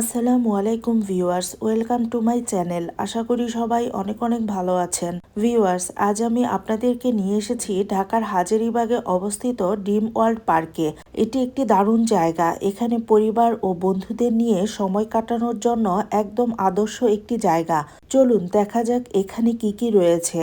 আসসালামু আলাইকুম viewers, welcome to my channel. আশা করি সবাই অনেক অনেক ভালো আছেন। ভিউয়ার্স, আজ আমি আপনাদেরকে নিয়ে এসেছি ঢাকার হাজারিবাগে অবস্থিত ডিম ওয়ার্ল্ড পার্কে। এটি একটি দারুণ জায়গা। এখানে পরিবার ও বন্ধুদের নিয়ে সময় কাটানোর জন্য একদম আদর্শ একটি জায়গা। চলুন দেখা যাক এখানে কি কি রয়েছে।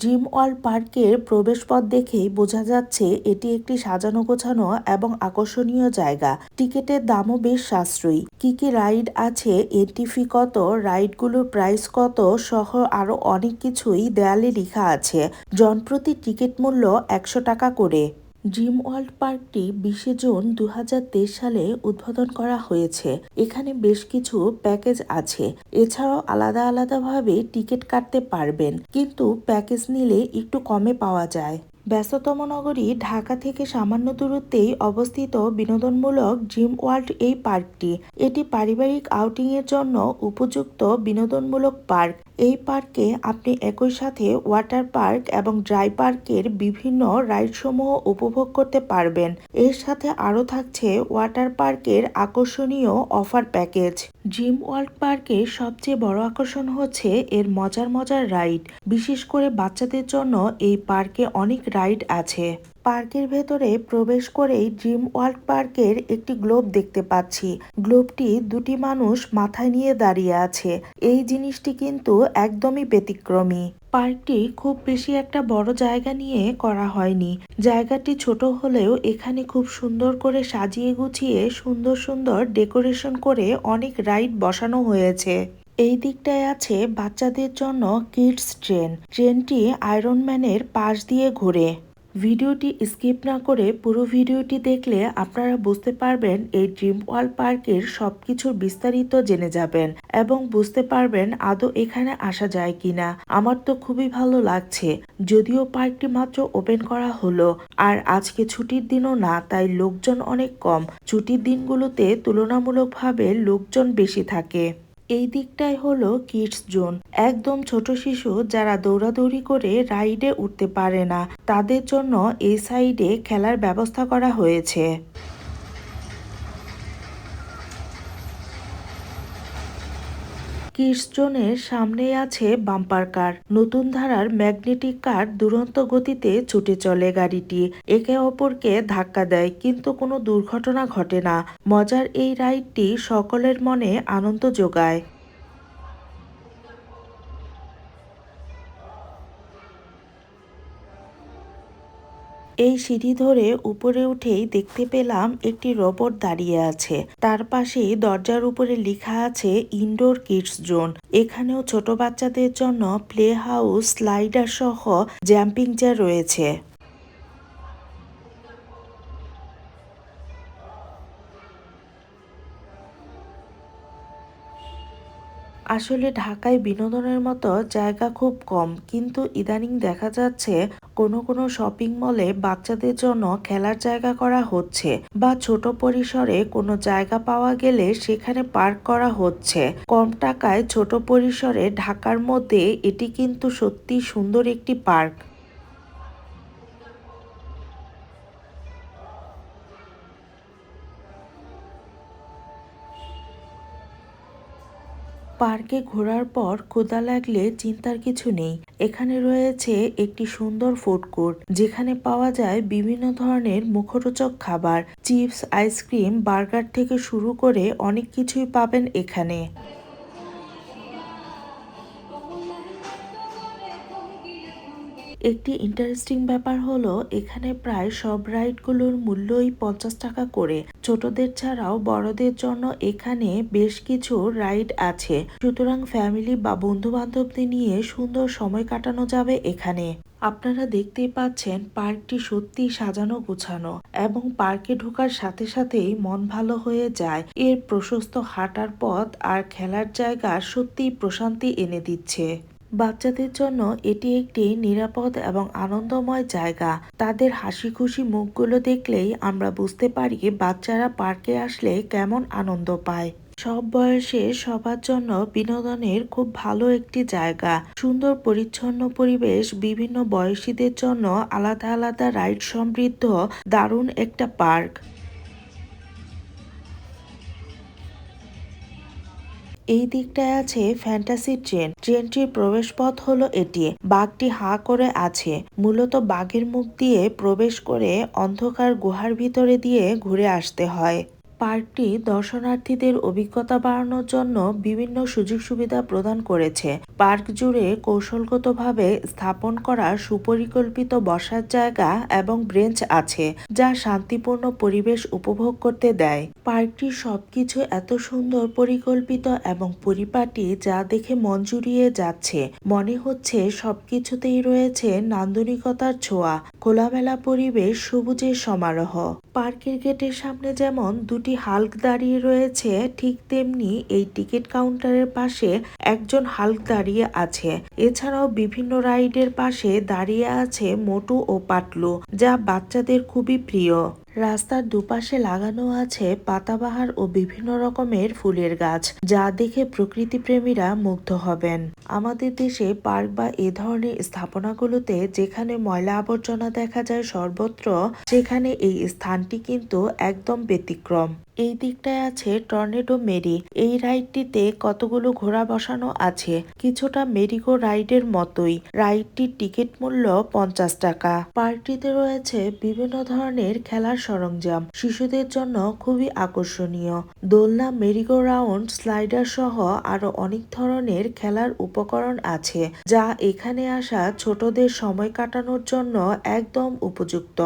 ড্রিম ওয়ার্ল্ড পার্কের প্রবেশপথ দেখেই বোঝা যাচ্ছে এটি একটি সাজানো গোছানো এবং আকর্ষণীয় জায়গা। টিকিটের দামও বেশ সাশ্রয়ী। কি কি রাইড আছে, এন্ট্রি ফি কত, রাইডগুলোর প্রাইস কত সহ আরও অনেক কিছুই দেয়ালে লেখা আছে। জনপ্রতি টিকিট মূল্য একশো টাকা করে। ড্রিম ওয়ার্ল্ড পার্কটি বিশে জুন দু হাজার তেইশ সালে উদ্বোধন করা হয়েছে। এখানে বেশ কিছু প্যাকেজ আছে। এছাড়াও আলাদা আলাদাভাবে টিকিট কাটতে পারবেন, কিন্তু প্যাকেজ নিলে একটু কমে পাওয়া যায়। ব্যস্ততম নগরী ঢাকা থেকে সামান্য দূরত্বেই অবস্থিত বিনোদনমূলক ড্রিম ওয়ার্ল্ড এই পার্কটি। এটি পারিবারিক আউটিং এর জন্য উপযুক্ত বিনোদনমূলক পার্ক। এই পার্কে আপনি একই সাথে ওয়াটার পার্ক এবং ড্রাই পার্কের বিভিন্ন রাইডসমূহ উপভোগ করতে পারবেন। এর সাথে আরও থাকছে ওয়াটার পার্কের আকর্ষণীয় অফার প্যাকেজ। জিম ওয়ার্ল্ড পার্কের সবচেয়ে বড় আকর্ষণ হচ্ছে এর মজার মজার রাইড। বিশেষ করে বাচ্চাদের জন্য এই পার্কে অনেক রাইড আছে। পার্কের ভেতরে প্রবেশ করেই ড্রিম ওয়ার্ল্ড পার্কের একটি গ্লোব দেখতে পাচ্ছি। গ্লোবটি দুটি মানুষ মাথায় নিয়ে দাঁড়িয়ে আছে। এই জিনিসটি কিন্তু একদমই ব্যতিক্রমী। পার্কটি খুব বেশি একটা বড় জায়গা নিয়ে করা হয়নি। জায়গাটি ছোট হলেও এখানে খুব সুন্দর করে সাজিয়ে গুছিয়ে সুন্দর সুন্দর ডেকোরেশন করে অনেক রাইড বসানো হয়েছে। এই দিকটায় আছে বাচ্চাদের জন্য কিডস ট্রেন। ট্রেনটি আয়রন ম্যানের পাশ দিয়ে ঘুরে। ভিডিওটি স্কিপ না করে পুরো ভিডিওটি দেখলে আপনারা বুঝতে পারবেন এই ড্রিম ওয়ার্ল্ড পার্কের সবকিছুর বিস্তারিত জেনে যাবেন এবং বুঝতে পারবেন আদৌ এখানে আসা যায় কিনা। আমার তো খুবই ভালো লাগছে, যদিও পার্কটি মাত্র ওপেন করা হলো, আর আজকে ছুটির দিনও না, তাই লোকজন অনেক কম। ছুটির দিনগুলোতে তুলনামূলকভাবে লোকজন বেশি থাকে। এই দিকটাই হলো কিডস জোন। একদম ছোট শিশু যারা দৌড়াদৌড়ি করে রাইডে উঠতে পারে না, তাদের জন্য এই সাইডে খেলার ব্যবস্থা করা হয়েছে। কিডস সামনে আছে বাম্পার কার। নতুন ধারার ম্যাগনেটিক কার দুরন্ত গতিতে ছুটে চলে গাড়িটি। একে অপরকে ধাক্কা দেয়, কিন্তু কোনো দুর্ঘটনা ঘটে না। মজার এই রাইডটি সকলের মনে আনন্দ যোগায়। এই সিঁড়ি ধরে উপরে উঠেই দেখতে পেলাম একটি রোবট দাঁড়িয়ে আছে। তার পাশেই দরজার উপরে লেখা আছে ইনডোর কিডস জোন। এখানেও ছোট বাচ্চাদের জন্য প্লে হাউস, স্লাইডার সহ জ্যাম্পিং চেয়ার রয়েছে। আসলে ঢাকায় বিনোদনের মতো জায়গা খুব কম, কিন্তু ইদানিং দেখা যাচ্ছে কোনো কোনো শপিং মলে বাচ্চাদের জন্য খেলার জায়গা করা হচ্ছে বা ছোট পরিসরে কোনো জায়গা পাওয়া গেলে সেখানে পার্ক করা হচ্ছে। কম টাকায় ছোট পরিসরে ঢাকার মধ্যে এটি কিন্তু সত্যি সুন্দর একটি পার্ক পার্কে ঘোরার পর ক্ষুদা লাগলে চিন্তার কিছু নেই। এখানে রয়েছে একটি সুন্দর ফুড কোর্ট যেখানে পাওয়া যায় বিভিন্ন ধরনের মুখরোচক খাবার, চিপস, আইসক্রিম, বার্গার থেকে শুরু করে অনেক কিছুই পাবেন এখানে। একটি ইন্টারেস্টিং ব্যাপার হলো, এখানে প্রায় সব রাইডগুলোর মূল্যই পঞ্চাশ টাকা করে। ছোটদের ছাড়াও বড়দের জন্য এখানে বেশ কিছু রাইড আছে। সুতরাং ফ্যামিলি বা বন্ধু বান্ধবদের নিয়ে সুন্দর সময় কাটানো যাবে এখানে। আপনারা দেখতেই পাচ্ছেন পার্কটি সত্যি সাজানো গোছানো এবং পার্কে ঢোকার সাথে সাথেই মন ভালো হয়ে যায়। এর প্রশস্ত হাঁটার পথ আর খেলার জায়গা সত্যিই প্রশান্তি এনে দিচ্ছে। বাচ্চাদের জন্য এটি একটি নিরাপদ এবং আনন্দময় জায়গা। তাদের হাসি খুশি মুখগুলো দেখলেই আমরা বুঝতে পারি বাচ্চারা পার্কে আসলে কেমন আনন্দ পায়। সব বয়সে সবার জন্য বিনোদনের খুব ভালো একটি জায়গা। সুন্দর পরিচ্ছন্ন পরিবেশ, বিভিন্ন বয়সীদের জন্য আলাদা আলাদা রাইড সমৃদ্ধ, দারুণ একটা পার্ক। এই দিকটায় আছে ফ্যান্টাসি ট্রেন ট্রেনটির প্রবেশপথ হলো এটি। বাঘটি হা করে আছে। মূলত বাঘের মুখ দিয়ে প্রবেশ করে অন্ধকার গুহার ভিতরে দিয়ে ঘুরে আসতে হয়। পার্কটি দর্শনার্থীদের অভিজ্ঞতা বাড়ানোর জন্য বিভিন্ন সুযোগ সুবিধা প্রদান করেছে। পার্ক জুড়ে কৌশলগতভাবে স্থাপন করা সুপরিকল্পিত বসার জায়গা এবং ব্রেঞ্চ আছে, যা শান্তিপূর্ণ পরিবেশ উপভোগ করতে দেয়। পার্কটির সবকিছু এত সুন্দর, পরিকল্পিত এবং পরিপাটি যা দেখে মন জুড়িয়ে যাচ্ছে। মনে হচ্ছে সবকিছুতেই রয়েছে নান্দনিকতার ছোঁয়া, খোলামেলা পরিবেশ, সবুজের সমারোহ। পার্কের গেটের সামনে যেমন দুটি হাল্ক দাঁড়িয়ে রয়েছে, ঠিক তেমনি এই টিকিট কাউন্টারের পাশে একজন হাল্ক দাঁড়িয়ে আছে। এছাড়াও বিভিন্ন রাইডের পাশে দাঁড়িয়ে আছে মোটু ও পাটলু, যা বাচ্চাদের খুবই প্রিয়। রাস্তার দুপাশে লাগানো আছে পাতাবাহার ও বিভিন্ন রকমের ফুলের গাছ, যা দেখে প্রকৃতিপ্রেমীরা মুগ্ধ হবেন। আমাদের দেশে পার্ক বা এ ধরনের স্থাপনাগুলোতে যেখানে ময়লা আবর্জনা দেখা যায় সর্বত্র, সেখানে এই স্থানটি কিন্তু একদম ব্যতিক্রম। এই দিকটায় আছে টর্নেডো মেরি। এই রাইডটিতে কতগুলো ঘোড়া বসানো আছে? কিছুটা মেরিগো রাইডের মতোই। রাইডটির টিকিট মূল্য পঞ্চাশ টাকা। পার্কটিতে রয়েছে বিভিন্ন ধরনের খেলার সরঞ্জাম। শিশুদের জন্য খুবই আকর্ষণীয়। দোলনা, মেরিগো রাউন্ড, স্লাইডার সহ আরও অনেক ধরনের খেলার উপকরণ আছে, যা এখানে আসা ছোটদের সময় কাটানোর জন্য একদম উপযুক্ত।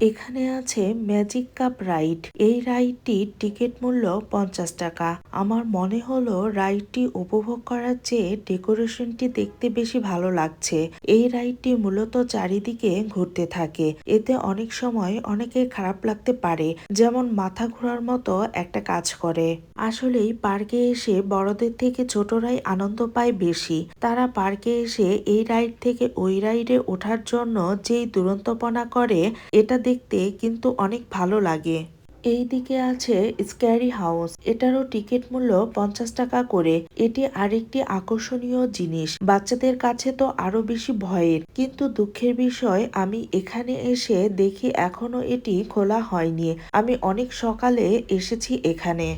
এখানে আছে ম্যাজিক কাপ রাইড এই রাইডটির টিকিট মূল্য পঞ্চাশ টাকা। আমার মনে হলো রাইডটি উপভোগ করার চেয়ে ডেকোরেশনটি দেখতে বেশি ভালো লাগছে। এই রাইডটি মূলত চারিদিকে ঘুরতে থাকে। এতে অনেক সময় অনেকে খারাপ লাগতে পারে, যেমন মাথা ঘোরার মতো একটা কাজ করে। আসলেই পার্কে এসে বড়দের থেকে ছোটরাই আনন্দ পায় বেশি। তারা পার্কে এসে এই রাইড থেকে ওই রাইডে ওঠার জন্য যেই দুরন্তপনা করে, এটা দেখতে কিন্তু অনেক ভালো লাগে। এই দিকে আছে স্ক্যারি হাউস। এটারও টিকিট মূল্য পঞ্চাশ টাকা করে। এটি আরেকটি আকর্ষণীয় জিনিস। বাচ্চাদের কাছে তো আরও বেশি ভয়ের। কিন্তু দুঃখের বিষয়, আমি এখানে এসে দেখি এখনও এটি খোলা হয়নি। আমি অনেক সকালে এসেছি এখানে।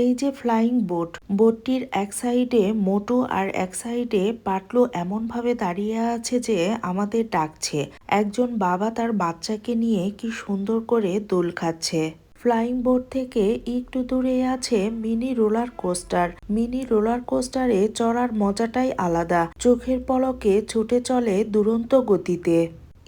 এই যে ফ্লাইং বোট, বোটটির এক সাইডে মোটো আর এক সাইডে পাটলু এমনভাবে দাঁড়িয়ে আছে যে আমাদের ডাকছে। একজন বাবা তার বাচ্চাকে নিয়ে কি সুন্দর করে দোল খাচ্ছে। ফ্লাইং বোর্ড থেকে একটু দূরে আছে mini roller coaster. Mini roller কোস্টারে চড়ার মজাটাই আলাদা। চোখের পলকে ছুটে চলে দুরন্ত গতিতে।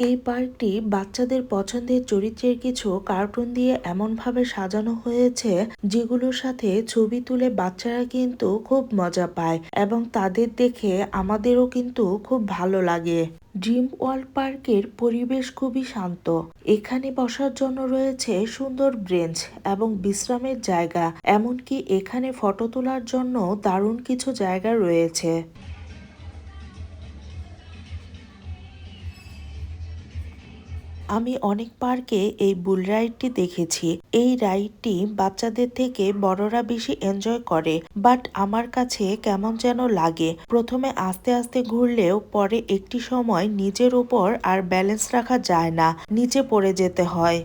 এই পার্কটি বাচ্চাদের পছন্দের চরিত্রের কিছু কার্টুন দিয়ে এমনভাবে সাজানো হয়েছে, যেগুলোর সাথে ছবি তুলে বাচ্চারা কিন্তু খুব মজা পায় এবং তাদের দেখে আমাদেরও কিন্তু খুব ভালো লাগে। ড্রিম ওয়ার্ল্ড পার্কের পরিবেশ খুবই শান্ত। এখানে বসার জন্য রয়েছে সুন্দর ব্রেঞ্চ এবং বিশ্রামের জায়গা, এমনকি এখানে ফটো তোলার জন্য দারুণ কিছু জায়গা রয়েছে। আমি অনেক পার্কে এই বুল রাইডটি দেখেছি। এই রাইডটি বাচ্চাদের থেকে বড়রা বেশি এনজয় করে, বাট আমার কাছে কেমন যেন লাগে। প্রথমে আস্তে আস্তে ঘুরলেও পরে একটি সময় নিজের উপর আর ব্যালেন্স রাখা যায় না, নিচে পড়ে যেতে হয়।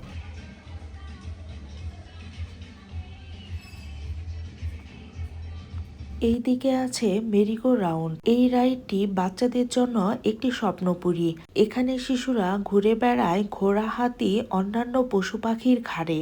এই দিকে আছে মেরিগো রাউন্ড। এই রাইডটি বাচ্চাদের জন্য একটি স্বপ্নপুরী। এখানে শিশুরা ঘুরে বেড়ায় ঘোড়া, হাতি, অন্যান্য পশু পাখির ঘাড়ে।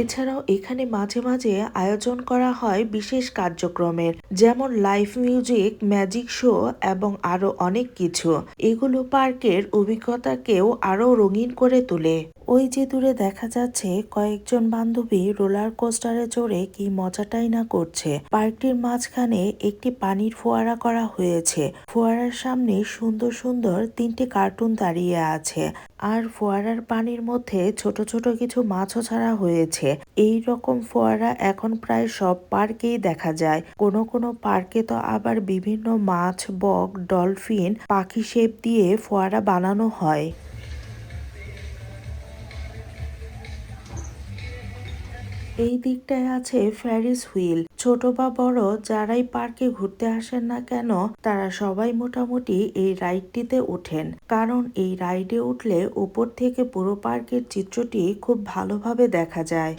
এছাড়াও এখানে মাঝে মাঝে আয়োজন করা হয় বিশেষ কার্যক্রমের, যেমন লাইভ মিউজিক, ম্যাজিক শো এবং আরও অনেক কিছু। এগুলো পার্কের অভিজ্ঞতাকেও আরও রঙিন করে তোলে। ওই যে দূরে দেখা যাচ্ছে কয়েকজন বান্ধবী রোলার কোস্টারে চড়ে কি মজাটাই না করছে। পার্কটির মাঝখানে একটি পানির ফোয়ারা করা হয়েছে। ফোয়ারার সামনে সুন্দর সুন্দর তিনটি কার্টুন দাঁড়িয়ে আছে। আর ফোয়ারার পানির মধ্যে ছোট ছোট কিছু মাছও ছাড়া হয়েছে। এই রকম ফোয়ারা এখন প্রায় সব পার্কেই দেখা যায়। কোনো কোনো পার্কে তো আবার বিভিন্ন মাছ, বক, ডলফিন, পাখি শেপ দিয়ে ফোয়ারা বানানো হয়। এই দিকটায় আছে ফ্যারিস হুইল ছোট বা বড়, যারাই পার্কে ঘুরতে আসেন না কেন, তারা সবাই মোটামুটি এই রাইডটিতে ওঠেন। কারণ এই রাইডে উঠলে উপর থেকে পুরো পার্কের চিত্রটি খুব ভালোভাবে দেখা যায়।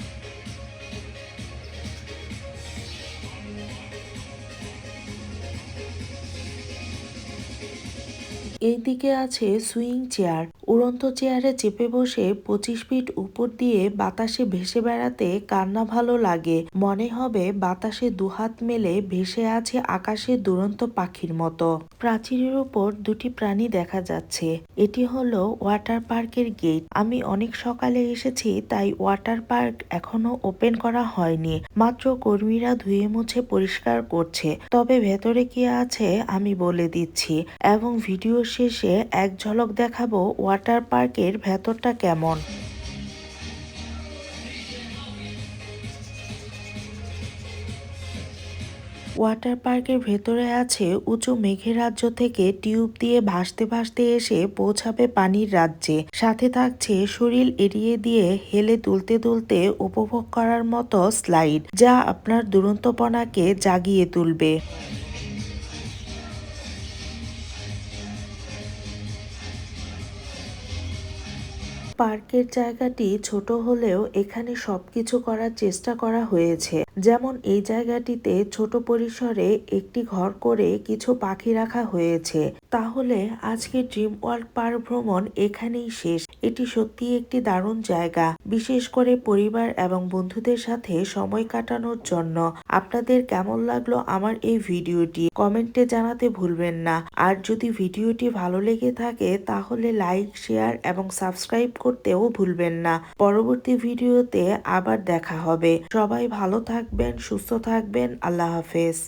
এই দিকে আছে সুইং চেয়ার। উড়ন্ত চেয়ারে চেপে বসে পঁচিশ ফিট উপর দিয়ে বাতাসে ভেসে বেড়াতে কান্না ভালো লাগে। মনে হবে বাতাসে দুহাত মেলে ভেসে আছে আকাশের দুরন্ত পাখির মতো। প্রাচীরের উপর দুটি প্রাণী দেখা যাচ্ছে। এটি হলো ওয়াটার পার্কের গেট। আমি অনেক সকালে এসেছি, তাই ওয়াটার পার্ক এখনও ওপেন করা হয়নি। মাত্র কর্মীরা ধুয়ে মুছে পরিষ্কার করছে। তবে ভেতরে কি আছে আমি বলে দিচ্ছি। এবং ভিডিও শেষে এক ঝলক দেখাবো ওয়াটার পার্কের ভেতরটা কেমন। ওয়াটার পার্কের ভেতরে আছে উঁচু মেঘের রাজ্য থেকে টিউব দিয়ে ভাসতে ভাসতে এসে পৌঁছাবে পানির রাজ্যে। সাথে থাকছে শরীর এড়িয়ে দিয়ে হেলে তুলতে তুলতে উপভোগ করার মতো স্লাইড, যা আপনার দুরন্তপনাকে জাগিয়ে তুলবে। পার্কের জায়গাটি ছোট হলেও এখানে সবকিছু করার চেষ্টা করা হয়েছে। যেমন এই জায়গাটিতে ছোট পরিসরে একটি ঘর করে কিছু পাখি রাখা হয়েছে। তাহলে আজকে ড্রিম ওয়ার্ল্ড পার্ক ভ্রমণ এখানেই শেষ। এটি সত্যি একটি দারুণ জায়গা, বিশেষ করে পরিবার এবং বন্ধুদের সাথে সময় কাটানোর জন্য। আপনাদের কেমন লাগল আমার এই ভিডিওটি? কমেন্টে জানাতে ভুলবেন না। আর যদি ভিডিওটি ভালো লেগে থাকে, তাহলে লাইক, শেয়ার এবং সাবস্ক্রাইব করতেও ভুলবেন না। পরবর্তী ভিডিওতে আবার দেখা হবে। সবাই ভালো থাকবেন, সুস্থ থাকবেন। আল্লাহ হাফেজ।